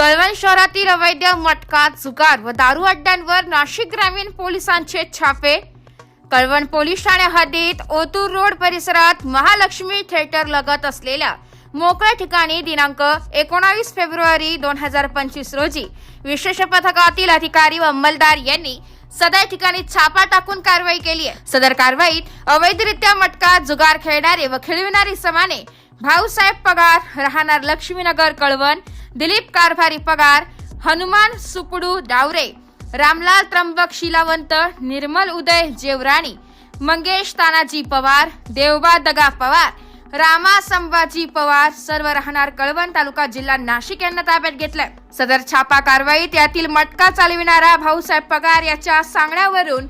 कळवण शहरातील अवैध मटका जुगार व दारू अड्ड्यांवर नाशिक ग्रामीण पोलिसांचे छापे. कळवण पोलीस ठाणे हद्दीत ओतूर रोड परिसरात महालक्ष्मी थिएटर लगत असलेल्या मोकळ्या ठिकाणी दिनांक एकोणावीस फेब्रुवारी दोन हजार पंचवीस रोजी विशेष पथकातील अधिकारी व अंमलदार यांनी सदर ठिकाणी छापा टाकून कारवाई केली आहे. सदर कारवाईत अवैधरित्या मटका जुगार खेळणारे व खेळविणारी समाने भाऊसाहेब पगार राहणार लक्ष्मीनगर कळवण. दिलीप कारभारी पगार हनुमान सुपडू डावरे. रामलाल त्र्यंबक शिलावंत निर्मल उदय जेवराणी. मंगेश तानाजी पवार देवबा दगा पवार. रामा संभाजी पवार सर्व राहणार कळवण तालुका जिल्हा नाशिक यांना ताब्यात घेतलाय. सदर छापा कारवाईत यातील मटका चालविणारा भाऊसाहेब पगार याच्या सांगण्यावरून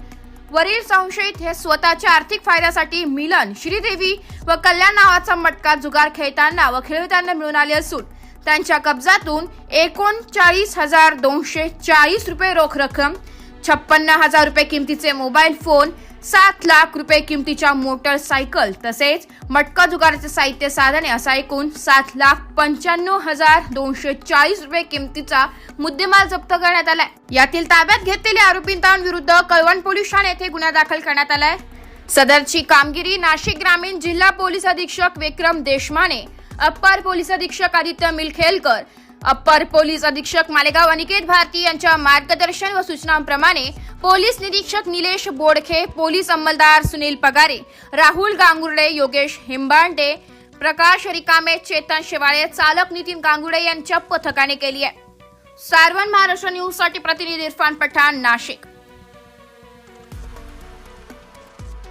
वरील संशयित हे स्वतःच्या आर्थिक फायद्यासाठी मिलन श्रीदेवी व कल्याण नावाचा मटका जुगार खेळताना व खेळवितांना मिळून आले असून त्यांच्या कब्जातून एकोणचाळीस हजार दोनशे चाळीस रुपये रोख रक्कम छप्पन्न हजार रुपये किमतीचे मोबाईल फोन सात लाख रुपये किमतीच्या मोटरसायकल तसेच मटका जुगाराचे साहित्य साधने असा एकूण सात लाख पंच्याण्णव हजार दोनशे चाळीस रुपये किमतीचा मुद्देमाल जप्त करण्यात आलाय. यातील ताब्यात घेतलेल्या आरोपींविरुद्ध कळवण पोलीस ठाणे येथे गुन्हा दाखल करण्यात आलाय. सदरची कामगिरी नाशिक ग्रामीण जिल्हा पोलीस अधीक्षक विक्रम देशमाने अप्पर पोलीस अधीक्षक आदित्य मिलखेलकर अप्पर पोलीस अधीक्षक मालेगाव अनिकेत भारती यांच्या मार्गदर्शन व सूचनांप्रमाणे पोलीस निरीक्षक निलेश बोडखे पोलीस अंमलदार सुनील पगारे राहुल गांगुर्डे योगेश हिंबांडे प्रकाश रिकामे चेतन शेवाळे चालक नितीन गांगुडे यांच्या पथकाने केली आहे. सारवण महाराष्ट्र न्यूजसाठी प्रतिनिधी इरफान पठाण नाशिक.